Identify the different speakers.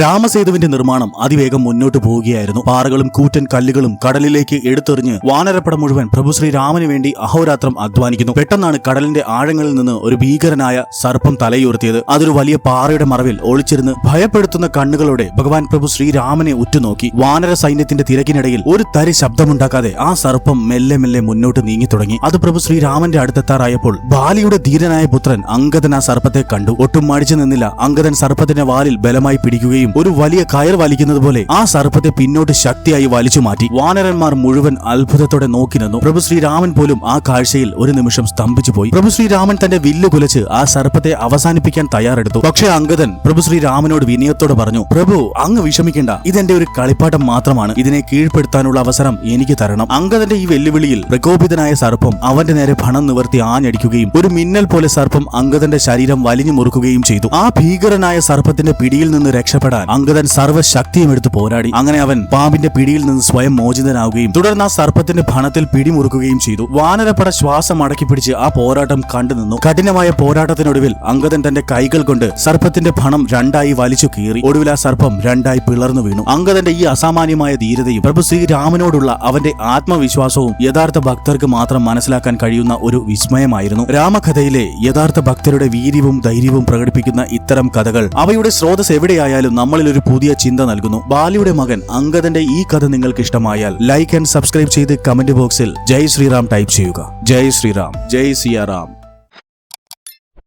Speaker 1: രാമസേതുവിന്റെ നിർമ്മാണം അതിവേഗം മുന്നോട്ട് പോവുകയായിരുന്നു. പാറകളും കൂറ്റൻ കല്ലുകളും കടലിലേക്ക് എടുത്തെറിഞ്ഞ് വാനരപ്പട മുഴുവൻ പ്രഭു ശ്രീരാമന് വേണ്ടി അഹോരാത്രം അധ്വാനിക്കുന്നു. പെട്ടെന്നാണ് കടലിന്റെ ആഴങ്ങളിൽ നിന്ന് ഒരു ഭീകരനായ സർപ്പം തലയുയർത്തിയത്. അതൊരു വലിയ പാറയുടെ മറവിൽ ഒളിച്ചിരുന്ന് ഭയപ്പെടുത്തുന്ന കണ്ണുകളോടെ ഭഗവാൻ പ്രഭു ശ്രീരാമനെ ഉറ്റുനോക്കി. വാനര സൈന്യത്തിന്റെ തിരക്കിനിടയിൽ ഒരു തരി ശബ്ദമുണ്ടാക്കാതെ ആ സർപ്പം മെല്ലെ മെല്ലെ മുന്നോട്ട് നീങ്ങി തുടങ്ങി അത് പ്രഭു ശ്രീരാമന്റെ അടുത്തെത്താറായപ്പോൾ ബാലിയുടെ ധീരനായ പുത്രൻ അങ്കദൻ ആ സർപ്പത്തെ കണ്ടു. ഒട്ടും മടിച്ചു നിന്നില്ല. അങ്കദൻ സർപ്പത്തിന്റെ വാലിൽ ബലമായി പിടിക്കുകയും ഒരു വലിയ കയർ വലിക്കുന്നത് പോലെ ആ സർപ്പത്തെ പിന്നോട്ട് ശക്തിയായി വലിച്ചു മാറ്റി. വാനരന്മാർ മുഴുവൻ അത്ഭുതത്തോടെ നോക്കി നിന്നു. പ്രഭു ശ്രീരാമൻ പോലും ആ കാഴ്ചയിൽ ഒരു നിമിഷം സ്തംഭിച്ചു പോയി. പ്രഭു ശ്രീരാമൻ തന്റെ വില്ല് കുലച്ച് ആ സർപ്പത്തെ അവസാനിപ്പിക്കാൻ തയ്യാറെടുത്തു. പക്ഷേ അങ്കദൻ പ്രഭു ശ്രീരാമനോട് വിനയത്തോടെ പറഞ്ഞു പ്രഭു അങ്ങ് വിഷമിക്കേണ്ട. ഇതെന്റെ ഒരു കളിപ്പാട്ടം മാത്രമാണ്. ഇതിനെ കീഴ്പ്പെടുത്താനുള്ള അവസരം എനിക്ക് തരണം. അങ്കദന്റെ ഈ വെല്ലുവിളിയിൽ പ്രകോപിതനായ സർപ്പം അവന്റെ നേരെ ഭണം നിവർത്തി ആഞ്ഞടിക്കുകയും ഒരു മിന്നൽ പോലെ സർപ്പം അങ്കദന്റെ ശരീരം വലിഞ്ഞു മുറുക്കുകയും ചെയ്തു. ആ ഭീകരനായ സർപ്പത്തിന്റെ പിടിയിൽ നിന്ന് രക്ഷപ്പെടാൻ അങ്കദൻ സർവശക്തിയും എടുത്ത് പോരാടി. അങ്ങനെ അവൻ പാമ്പിന്റെ പിടിയിൽ നിന്ന് സ്വയം മോചിതനാവുകയും തുടർന്ന് ആ സർപ്പത്തിന്റെ ഭണത്തിൽ പിടിമുറുക്കുകയും ചെയ്തു. വാനരപ്പട ശ്വാസം അടക്കി പിടിച്ച് ആ പോരാട്ടം കണ്ടുനിന്നു കഠിനമായ പോരാട്ടത്തിനൊടുവിൽ അങ്കദൻ തന്റെ കൈകൾ കൊണ്ട് സർപ്പത്തിന്റെ ഭണം രണ്ടായി വലിച്ചു കീറി. ഒടുവിൽ ആ സർപ്പം രണ്ടായി പിളർന്നു വീണു. അങ്കദന്റെ ഈ അസാമാന്യമായ ധീരതയും പ്രഭു ശ്രീരാമനോടുള്ള അവന്റെ ആത്മവിശ്വാസവും യഥാർത്ഥ ഭക്തർക്ക് മാത്രം മനസ്സിലാക്കാൻ കഴിയുന്ന ഒരു വിസ്മയമായിരുന്നു. രാമകഥയിലെ യഥാർത്ഥ ഭക്തരുടെ വീര്യവും ധൈര്യവും പ്രകടിപ്പിക്കുന്ന ഇത്തരം കഥകൾ അവയുടെ സ്രോതസ് എവിടെയായാലും നമ്മളിൽ ഒരു പുതിയ ചിന്ത നൽകുന്നു. ബാലിയുടെ മകൻ അങ്കദന്റെ ഈ കഥ നിങ്ങൾക്ക് ഇഷ്ടമായാൽ ലൈക്ക് ആൻഡ് സബ്സ്ക്രൈബ് ചെയ്ത് കമന്റ് ബോക്സിൽ ജയ് ശ്രീറാം ടൈപ്പ് ചെയ്യുക. ജയ് ശ്രീറാം. ജയ് സിയാറാം.